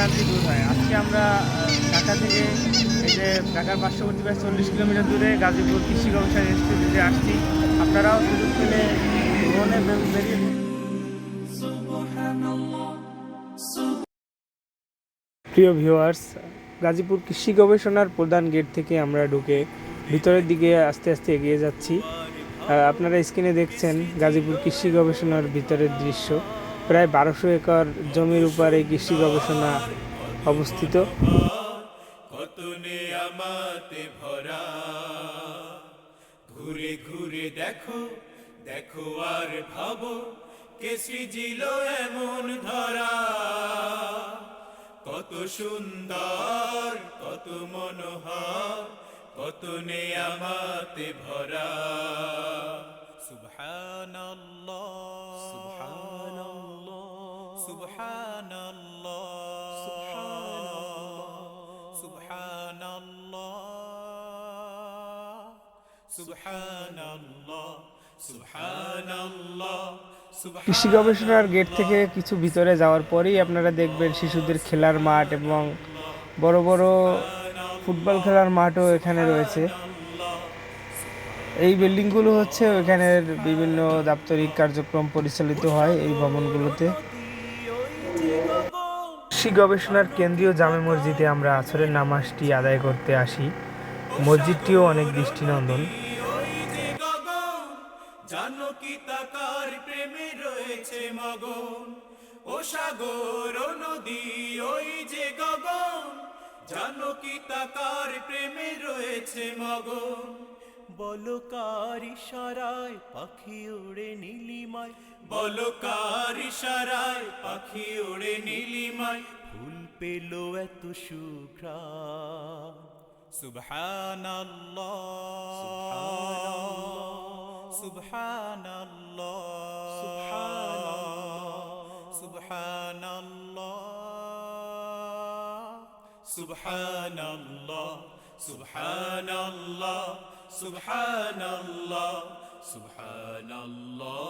ক্লান্তি দূর হয়। আজকে আমরা ঢাকা থেকে এই যে ঢাকার পার্শ্ববর্তী প্রায় চল্লিশ কিলোমিটার দূরে গাজীপুর কৃষি গবেষণা ইনস্টিটিউটে আসছি। আপনারাও সুযোগ পেলে ভ্রমণে বেরিয়ে প্রিয় ভিউয়ার্স, গাজীপুর কৃষি গবেষণার প্রধান গেট থেকে আমরা ঢুকে ভিতরের দিকে আস্তে আস্তে এগিয়ে যাচ্ছি। আপনারা স্ক্রিনে দেখছেন গাজীপুর কৃষি গবেষণার ভিতরের দৃশ্য। প্রায় বারোশো একর জমির উপর কৃষি গবেষণা অবস্থিত। কত আমাতে ভরা। ঘুরে ঘুরে দেখো দেখো আর ভাবো, কে সৃজিল এমন ধরা। কত সুন্দর, কত মনোহর কত আমাতে ভরা। সুবহানাল্লাহ। কৃষি গবেষণার গেট থেকে কিছু ভিতরে যাওয়ার পরেই আপনারা দেখবেন শিশুদের খেলার মাঠ এবং বড় বড় ফুটবল খেলার মাঠও এখানে রয়েছে। এই বিল্ডিংগুলো হচ্ছে ওইখানের বিভিন্ন দাপ্তরিক কার্যক্রম পরিচালিত হয় এই ভবনগুলোতে। কৃষি গবেষণার কেন্দ্রীয় জামে মসজিদে আমরা আসরের নামাজটি আদায় করতে আসি। মসজিদটিও অনেক দৃষ্টিনন্দন। ওই যে গগন জানো তাকার প্রেমে রয়েছে মগন ও সাগর নদী ওই যে গগন জানো কি তাকার প্রেমে রয়েছে মগন। বলকার ইশারায় পাখি উড়ে নীলিমায়। বলকার ইশারায় পাখি উড়ে নীলিমায়। ফুল পেল এত সুঘ্রাণ সুবহানাল্লাহ। সুবহানাল্লাহ। সুবহানাল্লাহ। সুবহানাল্লাহ। সুবহানাল্লাহ সুবহানাল্লাহ সুবহানাল্লাহ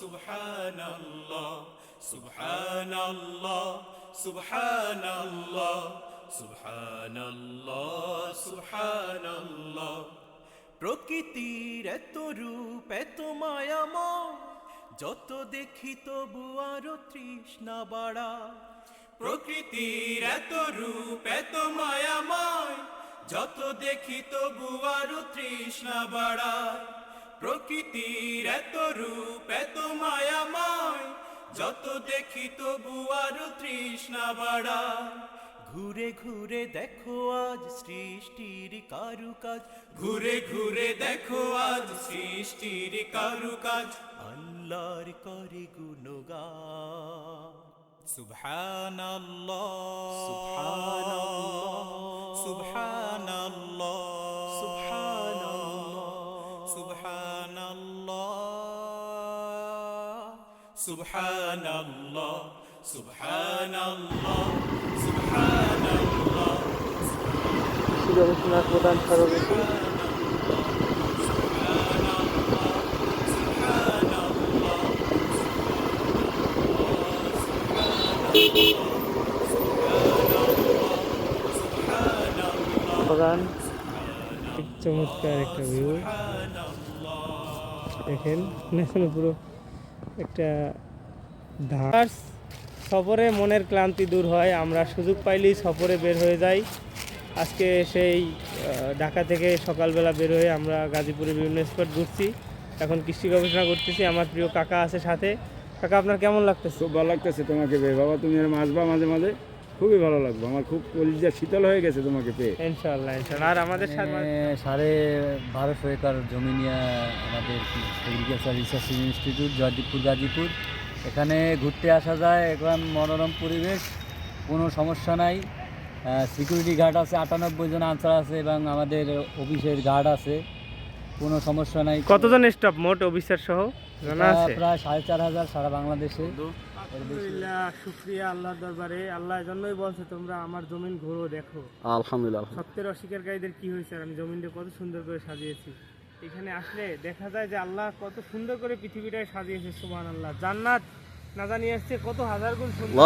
সুবহানাল্লাহ সুবহানাল্লাহ সুবহানাল্লাহ সুবহানাল্লাহ প্রকৃতির এত রূপ, এত মায়াময় যত দেখি তবু আরও তৃষ্ণা বাড়া। প্রকৃতির এত রূপ, এত মায়াময় যত দেখি তবু আরও তৃষ্ণা বাড়ায়। প্রকৃতির এত রূপ এত মায়াময় যত দেখি তবু আরও তৃষ্ণা বাড়ায়। ঘুরে ঘুরে দেখো আজ সৃষ্টির কারুকাজ। ঘুরে ঘুরে দেখো আজ সৃষ্টির কারুকাজ। আল্লাহর করে গুণগান। সুবহানাল্লাহ। সুবহানাল্লাহ। সুবহানাল্লাহ সুবহানাল্লাহ সুবহানাল্লাহ কৃষি গবেষণার প্রধান সরবরাহ বাগান চমৎকার একটা ভিউ দেখেন এখানে পুরো একটা ধার্স সফরে মনের ক্লান্তি দূর হয়, আমরা সুযোগ পাইলেই সফরে বের হয়ে যাই। আজকে সেই ঢাকা থেকে সকালবেলা বের হয়ে আমরা গাজীপুরের বিভিন্ন স্পট ঘুরছি। এখন কৃষি গবেষণা করতেছি, আমার প্রিয় কাকা আছে সাথে। কাকা, আপনার কেমন লাগতেছে? খুব ভালো লাগতেছে তোমাকে বাবা তুমি আসবা মাঝে মাঝে? খুবই ভালো লাগবে আমার খুব কলিজা শীতল হয়ে গেছে তোমাকে পেয়ে। ইনশাল্লাহ ইনশাল্লাহ আর আমাদের সাড়ে বারোশো একর জমি নিয়ে আমাদের agriculture research institute Joydebpur Gazipur. এখানে ঘুরতে আসা যায় এখন মনোরম পরিবেশ কোনো সমস্যা নাই। সিকিউরিটি গার্ড আছে আটানব্বই জন আনসার আছে এবং আমাদের অফিসের গার্ড আছে কোনো সমস্যা নাই। কতজন স্টাফ মোট অফিসার সহ? জানা আছে? প্রায় সাড়ে চার হাজার সারা বাংলাদেশে। আলহামদুলিল্লাহ শুক্রিয়া আল্লাহর দরবারে। আল্লাহ জন্যই বলছে তোমরা আমার জমিন ঘুরো দেখো। আলহামদুলিল্লাহ সত্যের অস্বীকারীদের কি হয়েছে আমি জমিনটা কত সুন্দর করে সাজিয়েছি। এখানে আসলে দেখা যায় যে আল্লাহ কত সুন্দর করে পৃথিবীটাকে সাজিয়েছে সুবহান আল্লাহ জান্নাত না জানি আসছে কত হাজার গুণ সুন্দর।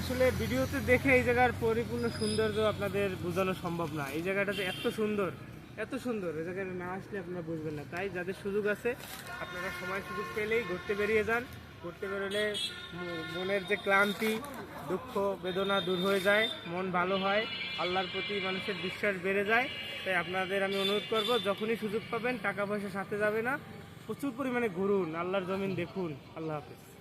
আসলে ভিডিওতে দেখে এই জায়গার পরিপূর্ণ সৌন্দর্য আপনাদের বোঝানো সম্ভব না। এই জায়গাটাতে এত সুন্দর। এত সুন্দর, এ জায়গায় না আসলে আপনারা বুঝবেন না। তাই যাদের সুযোগ আছে, আপনারা সময় সুযোগ পেলেই ঘুরতে বেরিয়ে যান। ঘুরতে বেরোলে মনের যে ক্লান্তি, দুঃখ, বেদনা দূর হয়ে যায়, মন ভালো হয়, আল্লাহর প্রতি মানুষের বিশ্বাস বেড়ে যায়। তাই আপনাদের আমি অনুরোধ করব, যখনই সুযোগ পাবেন, টাকা পয়সা সাথে যাবে না। প্রচুর পরিমাণে ঘুরুন, আল্লাহর জমিন দেখুন। আল্লাহ হাফেজ।